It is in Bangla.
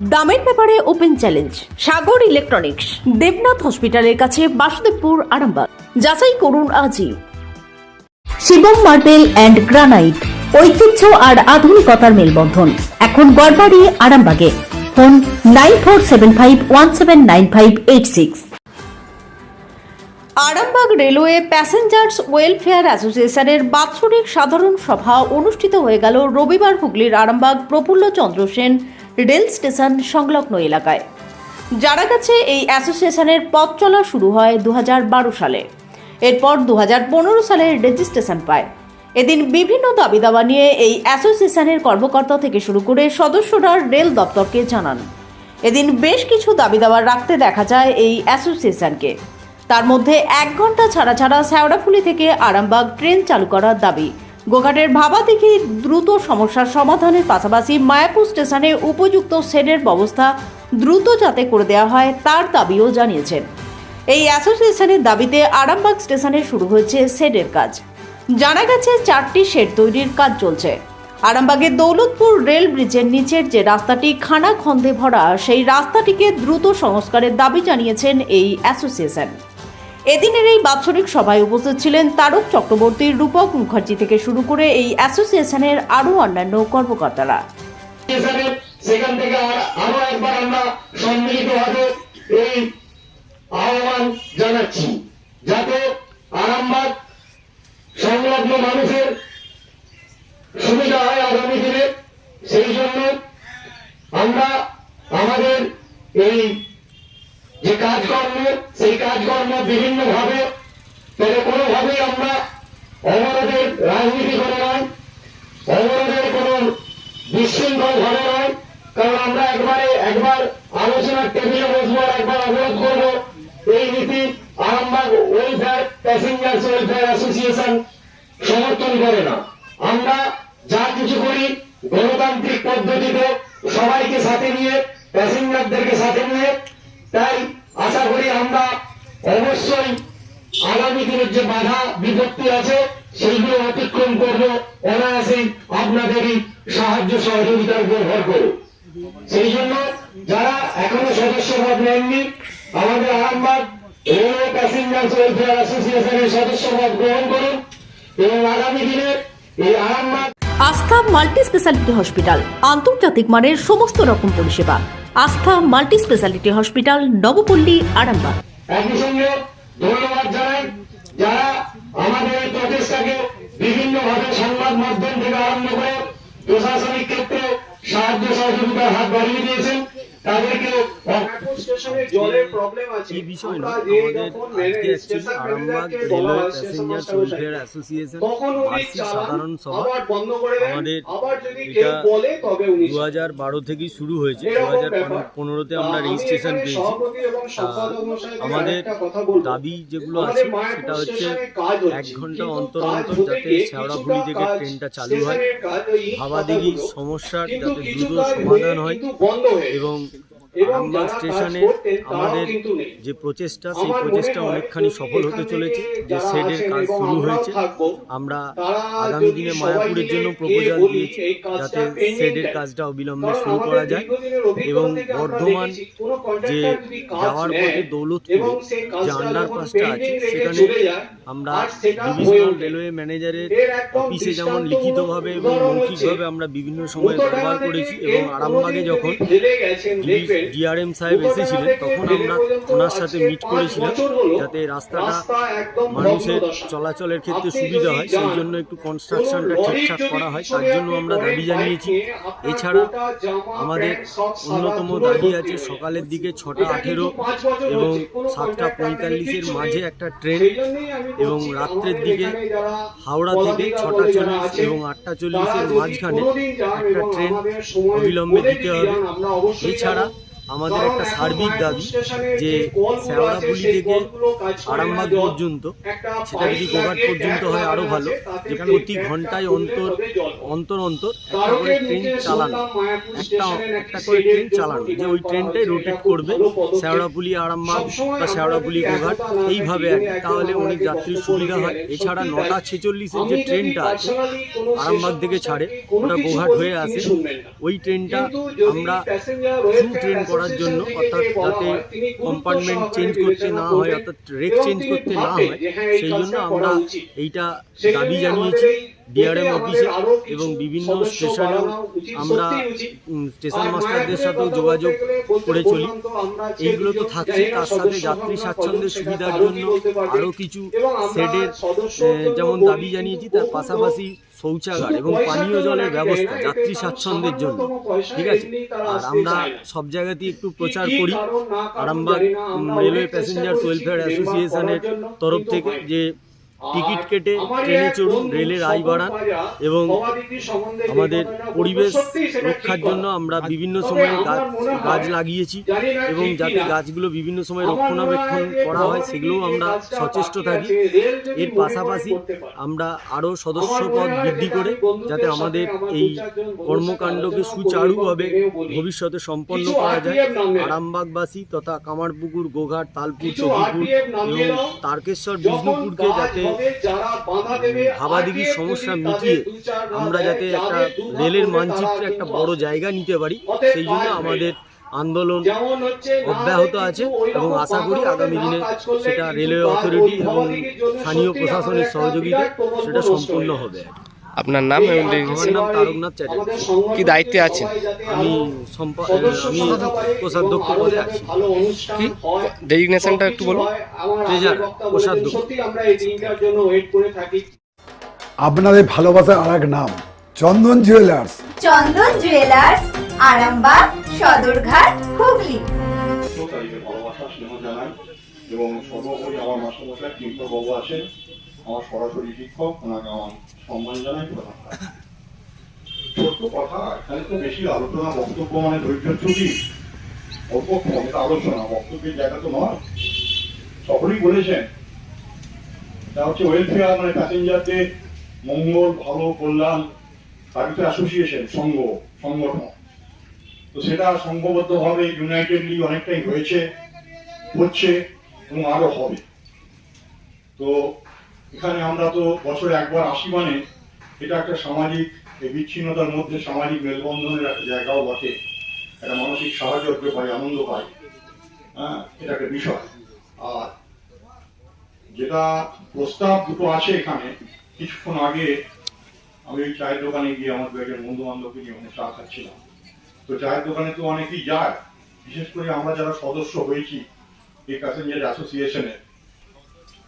দামের ব্যাপারে open challenge, Sagar electronics, Debnath হসপিটালের কাছে বাসুদেবপুর, আরামবাগ। যাচাই করুন আজই। শিবম মার্বেল অ্যান্ড গ্রানাইট, ঐতিহ্য আর আধুনিকতার মেলবন্ধন। এখন গড়বাড়ি, আরামবাগে। Phone nine four seven five one seven nine five eight six. Arambagh railway passengers welfare অ্যাসোসিয়েশনের বাৎসরিক সাধারণ সভা অনুষ্ঠিত হয়ে গেল রবিবার হুগলির আরামবাগ প্রফুল্ল চন্দ্র সেন রেল স্টেশন সংলগ্ন এলাকায়। যারা কাছে এই অ্যাসোসিয়েশনের পথ চলা শুরু হয় দু হাজার বারো সালে। এরপর দু হাজার পনেরো সালে রেজিস্ট্রেশন পায়। এদিন বিভিন্ন দাবি দাবা নিয়ে এই অ্যাসোসিয়েশনের কর্মকর্তা থেকে শুরু করে সদস্যরা রেল দপ্তরকে জানান। এদিন বেশ কিছু দাবি দাবা রাখতে দেখা যায় এই অ্যাসোসিয়েশনকে। তার মধ্যে এক ঘণ্টা ছাড়া ছাড়া শ্যাওড়াফুলি থেকে আরামবাগ ট্রেন চালু করার দাবি। গোঘাটের ভাবাদিঘি দ্রুত সমস্যার সমাধানের পাশাপাশি মায়াপুর স্টেশনে উপযুক্ত শেডের ব্যবস্থা দ্রুত যাতে করে দেওয়া হয়, তার দাবিও জানিয়েছেন। এই অ্যাসোসিয়েশনের দাবিতে আরামবাগ স্টেশনে শুরু হয়েছে শেডের কাজ। জানা গেছে, চারটি শেড তৈরির কাজ চলছে। আরামবাগের দৌলতপুর রেল ব্রিজের নিচের যে রাস্তাটি খানা খন্দে ভরা, সেই রাস্তাটিকে দ্রুত সংস্কারের দাবি জানিয়েছেন এই অ্যাসোসিয়েশন। এদিনের এই বাৎসরিক সভায় উপস্থিত ছিলেন তারক চক্রবর্তী রূপক মুখার্জি থেকে শুরু করে এই অ্যাসোসিয়েশনের আরও অন্যান্য কর্মকর্তারা। সেখান থেকে আরও একবার আমরা এই আহ্বান জানাচ্ছি। যাতে সংলগ্ন মানুষের সুবিধা হয় আগামী দিনে। সেই জন্য আমরা আমাদের এই যে কাজকর্ম, সেই কাজকর্ম বিভিন্ন ভাবে তবে কোনোভাবেই আমরা অবরোধের রাজনীতি করে নয় অবরোধের কোন বিশৃঙ্খল ভাবে নয়, কারণ আমরা একবারে একবার আলোচনার টেবিলে বসবো আর একবার অবরোধ করব। এই নীতি Arambagh welfare passengers welfare association সমর্থন করে না। আমরা যা কিছু করি গণতান্ত্রিক পদ্ধতিতে সবাইকে সাথে নিয়ে প্যাসেঞ্জারদেরকে সাথে নিয়ে তাই আশা করি আমরা অবশ্যই আগামী দিনের যে বাধা বিপত্তি আছে, সেইগুলো অতিক্রম করব অনায়াসেই আপনাদেরই সাহায্য সহযোগিতার উপর ভর করে সেই জন্য যারা এখনও সদস্যপদ নেননি, আমাদের আরামবাগ রেলওয়ে প্যাসেঞ্জার্স ওয়েলফেয়ার অ্যাসোসিয়েশনের সদস্যপদ গ্রহণ করুন এবং আগামী দিনে এই আরামবাগ আস্থা মাল্টি স্পেশালিটি হসপিটাল। আন্তর্জাতিক মানের সমস্ত রকম পরিষেবা। Astha multi speciality hospital, Nabapalli, Arambagh. ধন্যবাদ জানাই যারা আমাদের এই প্রচেষ্টাকে বিভিন্ন ভাবে সংবাদ মাধ্যম থেকে আরম্ভ করে প্রশাসনিক ক্ষেত্রে সাহায্য সহযোগিতার হাত বাড়িয়ে দিয়েছেন। তাদেরকে মেট্রো স্টেশনে জলের প্রবলেম আছে এই বিষয় না আমরা যে আমাদের আজকে আরামবাগ রেলওয়ে অ্যাসোসিয়েশন বার্ষিক সাধারণ সভা আমাদের এটা দু হাজার বারো থেকেই শুরু হয়েছে দু হাজার। পনেরোতে আমরা রেজিস্ট্রেশন পেয়েছি আমাদের। দাবি যেগুলো আছে সেটা হচ্ছে এক ঘণ্টা অন্তর অন্তর যাতে কিছুটা থেকে ট্রেনটা চালু হয় পাতাগুলো, সমস্যার যাতে দ্রুত সমাধান হয়। এবং কাজ স্টেশনে আমাদের যে প্রচেষ্টা সেই প্রচেষ্টা অনেকখানি সফল হতে চলেছে যে শেডের কাজ শুরু হয়েছে। আমরা আগামী দিনে মায়াপুরের জন্য প্রপোজাল দিয়েছি যাতে শেডের কাজটা অবিলম্বে শুরু করা যায় এবং বর্ধমান যে যাওয়ার পথে দৌলতপুরে যে আন্ডারপাসটা আছে সেখানে আমরা ডিভিশনাল রেলওয়ে ম্যানেজারের অফিসে যেমন লিখিতভাবে এবং মৌখিকভাবে আমরা বিভিন্ন সময় ব্যবহার করেছি এবং আরামবাগে যখন ডিআরএম সাহেব এসেছিলেন তখন আমরা ওনার সাথে মিট করেছিলাম যাতে রাস্তাটা মানুষের চলাচলের ক্ষেত্রে সুবিধা হয় সেই জন্য একটু কনস্ট্রাকশনটা ঠিকঠাক করা হয় তার জন্য আমরা দাবি জানিয়েছি। এছাড়া আমাদের অন্যতম দাবি আছে সকালের দিকে ছটা আঠেরো এবং সাতটা পঁয়তাল্লিশের মাঝে একটা ট্রেন এবং রাত্রের দিকে হাওড়া থেকে ছটা চল্লিশ এবং আটটা চল্লিশের মাঝখানে একটা ট্রেন অবিলম্বে দিতে হবে এছাড়া। আমাদের একটা সার্বিক দাবি যে সেই থেকে আরামবাগ পর্যন্ত সেটা যদি গোঘাট পর্যন্ত হয় আরও ভালো যে প্রতি ঘন্টায় অন্তর। অন্তর অন্তর একটা করে ট্রেন চালানো। একটা একটা করে ট্রেন চালানো যে ওই ট্রেনটাই রোটেট করবে। শেওড়াপুলি আরামবাগ বা যদি গোঘাট এইভাবে তাহলে অনেক যাত্রীর সুবিধা হয়। এছাড়া নটা ছেচল্লিশের যে ট্রেনটা আছে আরামবাগ থেকে ছাড়ে ওটা গোঘাট হয়ে আসে ওই ট্রেনটা আমরা ট্রেন করার জন্য, অর্থাৎ যাতে কম্পার্টমেন্ট চেঞ্জ করতে না হয়, অর্থাৎ রেক চেঞ্জ করতে না হয়, সেই জন্য আমরা এইটা দাবি জানিয়েছি। ডিআরএম অফিসে এবং বিভিন্ন স্টেশনেও আমরা স্টেশন মাস্টারদের সাথেও যোগাযোগ করে চলি। এইগুলো তো থাকছে তার সাথে যাত্রী স্বাচ্ছন্দ্যের সুবিধার জন্য আরও কিছু শেডের জন্য যেমন দাবি জানিয়েছি তার পাশাপাশি শৌচাগার এবং পানীয় জলের ব্যবস্থা যাত্রী স্বাচ্ছন্দ্যের জন্য। ঠিক আছে? আর আমরা সব জায়গাতেই একটু প্রচার করি। আরামবাগ রেলওয়ে প্যাসেঞ্জার্স ওয়েলফেয়ার অ্যাসোসিয়েশনের তরফ থেকে যে টিকিট কেটে ট্রেনে চড়ুন রেলের আয় বাড়ান এবং আমাদের পরিবেশ রক্ষার জন্য আমরা বিভিন্ন সময়ে গাছ গাছ লাগিয়েছি এবং যাতে গাছগুলো বিভিন্ন সময় রক্ষণাবেক্ষণ করা হয় সেগুলোও আমরা সচেষ্ট থাকি। এর পাশাপাশি আমরা আরও সদস্য পদ বৃদ্ধি করে যাতে আমাদের এই কর্মকাণ্ডকে সুচারুভাবে ভবিষ্যতে সম্পন্ন করা যায়। আরামবাগবাসী তথা কামারপুকুর গোঘাট তালপুর চকিপুর এবং তারকেশ্বর বিষ্ণুপুরকে যাতে ভাবাদিঘির সমস্যা মিটিয়ে আমরা যাতে একটা রেলের মানচিত্রে একটা বড় জায়গা নিতে পারি সেই জন্য আমাদের আন্দোলন অব্যাহত আছে এবং আশা করি আগামী দিনে সেটা রেলওয়ে অথরিটি এবং স্থানীয় প্রশাসনের সহযোগিতা সহযোগিতায় সেটা সম্পূর্ণ হবে। আপনার নাম এবং তারকনাথ চ্যাটার্জি। কি দায়িত্বে আছেন? আমি আরও সম্পা- সদস্য আমি কোষাধ্যক্ষ পদে আছি কি? ডেজিগনেশনটা একটু বলুন। কোষাধ্যক্ষ। আপনাদের ভালোবাসার আর এক নাম চন্দন জুয়েলার্স চন্দন জুয়েলার্স আরামবাগ সদরঘাট হুগলি এবং সর্বোপরি আমার মাস্টারমশাই বাবু আছেন আমার সরাসরি শিক্ষক, ওনাকে আমার সম্মান জানাই প্রদান ছোট্ট কথা, এখানে তো বেশি আলোচনা, বক্তব্য মানে ধৈর্য ছবি অল্প ক্ষমতা আলোচনা, বক্তব্যের জায়গা তো নয়। সকলেই বলেছেন তা হচ্ছে ওয়েলফেয়ার মানে প্যাসেঞ্জারদের মঙ্গল, ভালো, কল্যাণ, তার ভিতরে অ্যাসোসিয়েশন সংঘ, সংগঠন। তো সেটা সংঘবদ্ধভাবে ইউনাইটেডলি অনেকটাই হয়েছে, হচ্ছে এবং আরও হবে। তো এখানে আমরা তো বছরে একবার আসি মানে এটা একটা সামাজিক বিচ্ছিন্নতার মধ্যে সামাজিক মেলবন্ধনের একটা জায়গাও বটে। একটা মানসিক সাহায্য পাই আনন্দ পাই হ্যাঁ এটা একটা বিষয়। আর যেটা প্রস্তাব দুটো আছে এখানে। কিছুক্ষণ আগে আমি ওই চায়ের দোকানে গিয়ে আমার একজন বন্ধু বান্ধবকে নিয়ে ওখানে চা খাচ্ছিলাম। তো চায়ের দোকানে তো অনেকেই যায়। বিশেষ করে আমরা যারা সদস্য হয়েছি এই প্যাসেঞ্জার অ্যাসোসিয়েশনের